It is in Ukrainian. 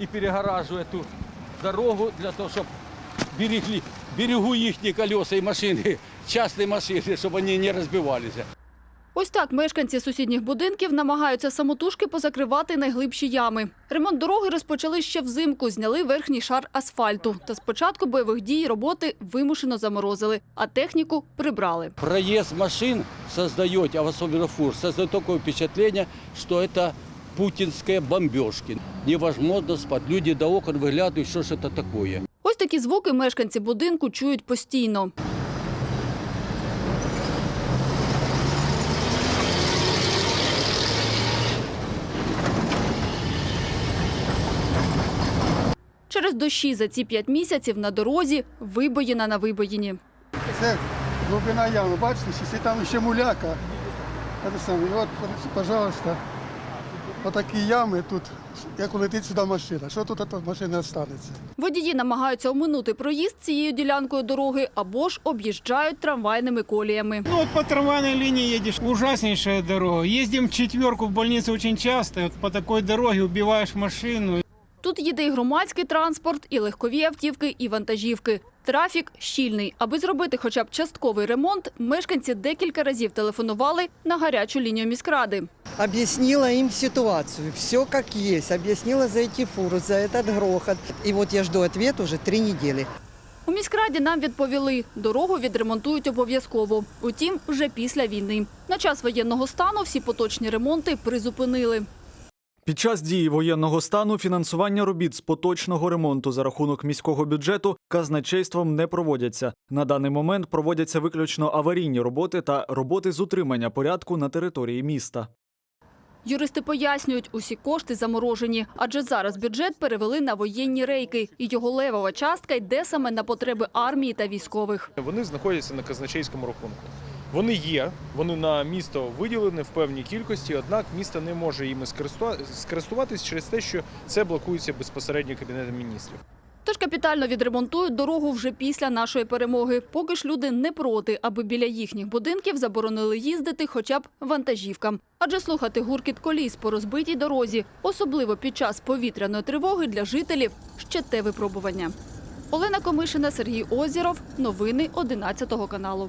і перегоражує ту дорогу для того, щоб берегли, берегу їхні колеса і машини, частні машини, щоб вони не розбивалися. Ось так мешканці сусідніх будинків намагаються самотужки позакривати найглибші ями. Ремонт дороги розпочали ще взимку, зняли верхній шар асфальту. Та з початку бойових дій роботи вимушено заморозили, а техніку прибрали. Проезд машин создает, а особенно фур, создает такое впечатление, что это путинские бомбежки. Невозможно спать. Люди до окон выглядывают, что ж это такое. Ось такі звуки мешканці будинку чують постійно. Через дощі за ці п'ять місяців на дорозі вибоїна на вибоїні. Це глибина ями, бачите, ще там ще муляка. Це саме. І от, пожалуйста, отакі ями тут, як улетить сюди машина. Що тут від машини залишиться? Водії намагаються оминути проїзд цією ділянкою дороги або ж об'їжджають трамвайними коліями. Ну вот по трамвайной линии едешь, ужаснейшая дорога. Ездим в четверку в больницу очень часто. Вот по такой дороге убиваешь машину. Тут їде і громадський транспорт, і легкові автівки, і вантажівки. Трафік щільний. Аби зробити хоча б частковий ремонт, мешканці декілька разів телефонували на гарячу лінію міськради. Объяснила им ситуацию, все как есть. Объяснила за эти фуры, за этот грохот. И вот я жду ответ уже три недели. У міськраді нам відповіли, дорогу відремонтують обов'язково. Утім, вже після війни. На час воєнного стану всі поточні ремонти призупинили. Під час дії воєнного стану фінансування робіт з поточного ремонту за рахунок міського бюджету казначейством не проводяться. На даний момент проводяться виключно аварійні роботи та роботи з утримання порядку на території міста. Юристи пояснюють, усі кошти заморожені, адже зараз бюджет перевели на воєнні рейки, і його левова частка йде саме на потреби армії та військових. Вони знаходяться на казначейському рахунку. Вони є, вони на місто виділені в певній кількості, однак місто не може скористува- скористуватись через те, що це блокується безпосередньо Кабінетом міністрів. Тож капітально відремонтують дорогу вже після нашої перемоги. Поки ж люди не проти, аби біля їхніх будинків заборонили їздити хоча б вантажівкам. Адже слухати гуркіт коліс по розбитій дорозі, особливо під час повітряної тривоги для жителів, ще те випробування. Олена Комишина, Сергій Озіров. Новини 11 каналу.